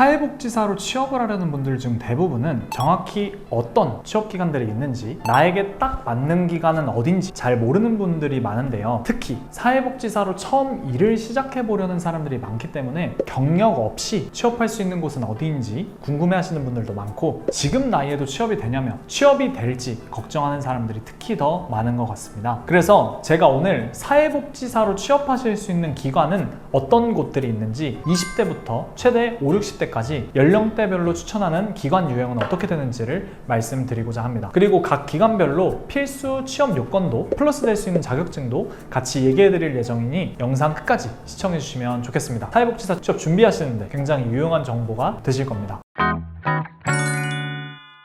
사회복지사로 취업을 하려는 분들 중 대부분은 정확히 어떤 취업 기관들이 있는지 나에게 딱 맞는 기관은 어딘지 잘 모르는 분들이 많은데요. 특히 사회복지사로 처음 일을 시작해 보려는 사람들이 많기 때문에 경력 없이 취업할 수 있는 곳은 어디인지 궁금해 하시는 분들도 많고 지금 나이에도 취업이 되냐면 취업이 될지 걱정하는 사람들이 특히 더 많은 것 같습니다. 그래서 제가 오늘 사회복지사로 취업하실 수 있는 기관은 어떤 곳들이 있는지 20대부터 최대 5, 60대 까지 연령대별로 추천하는 기관 유형은 어떻게 되는지를 말씀드리고자 합니다. 그리고 각 기관별로 필수 취업 요건도 플러스 될 수 있는 자격증도 같이 얘기해 드릴 예정이니 영상 끝까지 시청해 주시면 좋겠습니다. 사회복지사 취업 준비하시는데 굉장히 유용한 정보가 되실 겁니다.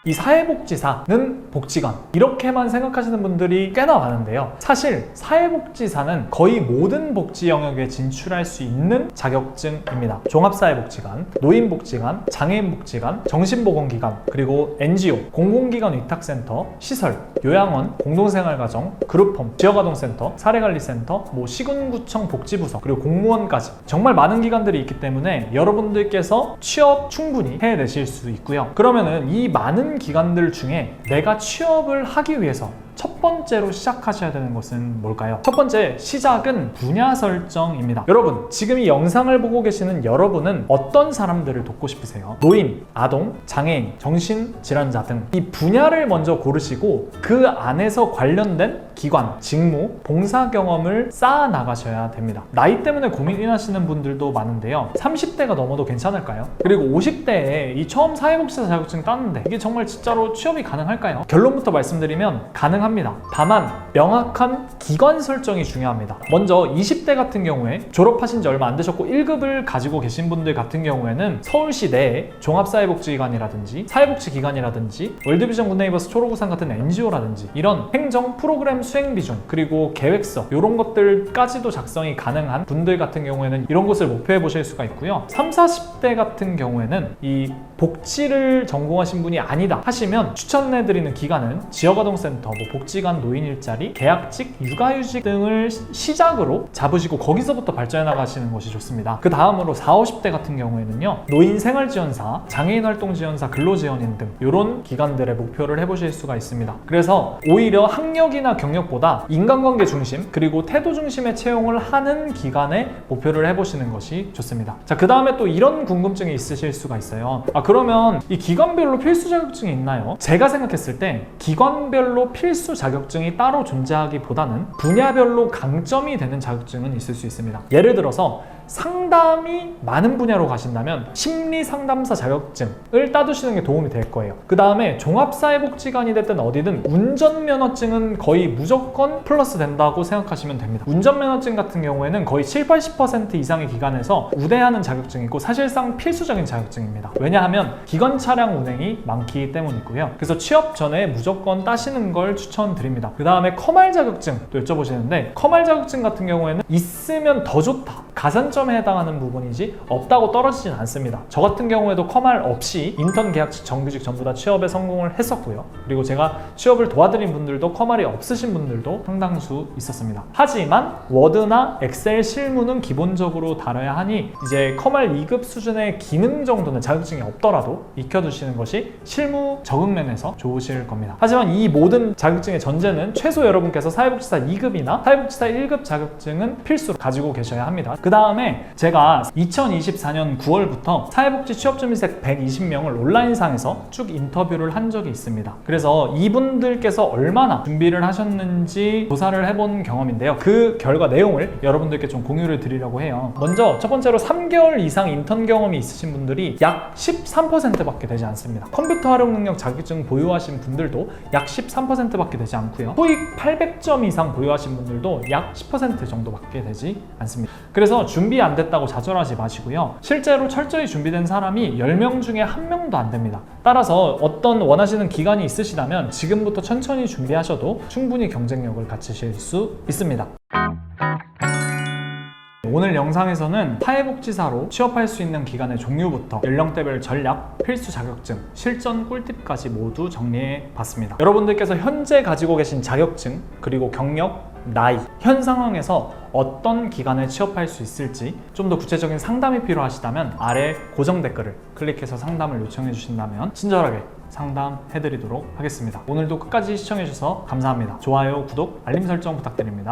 이 사회복지사는 복지관. 이렇게만 생각하시는 분들이 꽤나 많은데요. 사실 사회복지사는 거의 모든 복지 영역에 진출할 수 있는 자격증입니다. 종합사회복지관, 노인복지관, 장애인복지관, 정신보건기관 그리고 NGO, 공공기관 위탁센터, 시설, 요양원, 공동생활가정, 그룹홈, 지역아동센터, 사례관리센터, 뭐 시군구청 복지부서 그리고 공무원까지. 정말 많은 기관들이 있기 때문에 여러분들께서 취업 충분히 해내실 수 있고요. 그러면은 이 많은 기관들 중에 내가 취업을 하기 위해서 첫 번째로 시작하셔야 되는 것은 뭘까요? 첫 번째 시작은 분야 설정입니다. 여러분, 지금 이 영상을 보고 계시는 여러분은 어떤 사람들을 돕고 싶으세요? 노인, 아동, 장애인, 정신질환자 등 이 분야를 먼저 고르시고 그 안에서 관련된 기관, 직무, 봉사 경험을 쌓아 나가셔야 됩니다. 나이 때문에 고민하시는 분들도 많은데요. 30대가 넘어도 괜찮을까요? 그리고 50대에 이 처음 사회복지사 자격증 땄는데 이게 정말 진짜로 취업이 가능할까요? 결론부터 말씀드리면 가능합니다. 다만 명확한 기관 설정이 중요합니다. 먼저 20대 같은 경우에 졸업하신 지 얼마 안 되셨고 1급을 가지고 계신 분들 같은 경우에는 서울시 내에 종합사회복지기관이라든지 사회복지기관이라든지 월드비전 굿네이버스 초록우산 같은 NGO라든지 이런 행정 프로그램 수행 비중 그리고 계획서 이런 것들까지도 작성이 가능한 분들 같은 경우에는 이런 곳을 목표해 보실 수가 있고요. 3, 40대 같은 경우에는 이 복지를 전공하신 분이 아니다 하시면 추천해 드리는 기관은 지역아동센터, 뭐 복지관 노인 일자리, 계약직, 육아휴직 등을 시- 시작으로 잡으시고 거기서부터 발전해 나가시는 것이 좋습니다. 그 다음으로 4, 50대 같은 경우에는요 노인 생활지원사, 장애인 활동지원사, 근로지원인 등 이런 기관들의 목표를 해보실 수가 있습니다. 그래서 오히려 학력이나 경력보다 인간관계 중심 그리고 태도 중심의 채용을 하는 기관에 목표를 해보시는 것이 좋습니다. 자, 그 다음에 또 이런 궁금증이 있으실 수가 있어요. 아, 그러면 이 기관별로 필수 자격증이 있나요? 제가 생각했을 때 기관별로 필수 자격증이 따로 존재하기보다는 분야별로 강점이 되는 자격증은 있을 수 있습니다. 예를 들어서 상담이 많은 분야로 가신다면 심리 상담사 자격증을 따두시는 게 도움이 될 거예요. 그 다음에 종합사회복지관이 됐든 어디든 운전면허증은 거의 무조건 플러스 된다고 생각하시면 됩니다. 운전면허증 같은 경우에는 거의 7, 80% 이상의 기관에서 우대하는 자격증이고 사실상 필수적인 자격증입니다. 왜냐하면 기관 차량 운행이 많기 때문이고요. 그래서 취업 전에 무조건 따시는 걸 추천 드립니다. 그 다음에 커말 자격증도 여쭤보시는데 커말 자격증 같은 경우에는 있으면 더 좋다. 가산점에 해당하는 부분이지 없다고 떨어지진 않습니다. 저 같은 경우에도 커말 없이 인턴 계약직 정규직 전부 다 취업에 성공을 했었고요. 그리고 제가 취업을 도와드린 분들도 커말이 없으신 분들도 상당수 있었습니다. 하지만 워드나 엑셀 실무는 기본적으로 다뤄야 하니 이제 커말 2급 수준의 기능 정도는 자격증이 없더라도 익혀두시는 것이 실무 적응 면에서 좋으실 겁니다. 하지만 이 모든 자격증의 전제는 최소 여러분께서 사회복지사 2급이나 사회복지사 1급 자격증은 필수로 가지고 계셔야 합니다. 그 다음에 제가 2024년 9월부터 사회복지 취업준비생 120명을 온라인상에서 쭉 인터뷰를 한 적이 있습니다. 그래서 이분들께서 얼마나 준비를 하셨는지 조사를 해본 경험인데요. 그 결과 내용을 여러분들께 좀 공유를 드리려고 해요. 먼저 첫 번째로 3개월 이상 인턴 경험이 있으신 분들이 약 13%밖에 되지 않습니다. 컴퓨터 활용 능력 자격증 보유하신 분들도 약 13%밖에 되지 않고요. 토익 800점 이상 보유하신 분들도 약 10% 정도밖에 되지 않습니다. 그래서 준비 안 됐다고 좌절하지 마시고요. 실제로 철저히 준비된 사람이 10명 중에 1명도 안 됩니다. 따라서 어떤 원하시는 기간이 있으시다면 지금부터 천천히 준비하셔도 충분히 경쟁력을 갖추실 수 있습니다. 오늘 영상에서는 사회복지사로 취업할 수 있는 기간의 종류부터 연령대별 전략, 필수 자격증, 실전 꿀팁까지 모두 정리해 봤습니다. 여러분들께서 현재 가지고 계신 자격증, 그리고 경력, 나이, 현 상황에서 어떤 기관에 취업할 수 있을지 좀 더 구체적인 상담이 필요하시다면 아래 고정 댓글을 클릭해서 상담을 요청해 주신다면 친절하게 상담해 드리도록 하겠습니다. 오늘도 끝까지 시청해 주셔서 감사합니다. 좋아요, 구독, 알림 설정 부탁드립니다.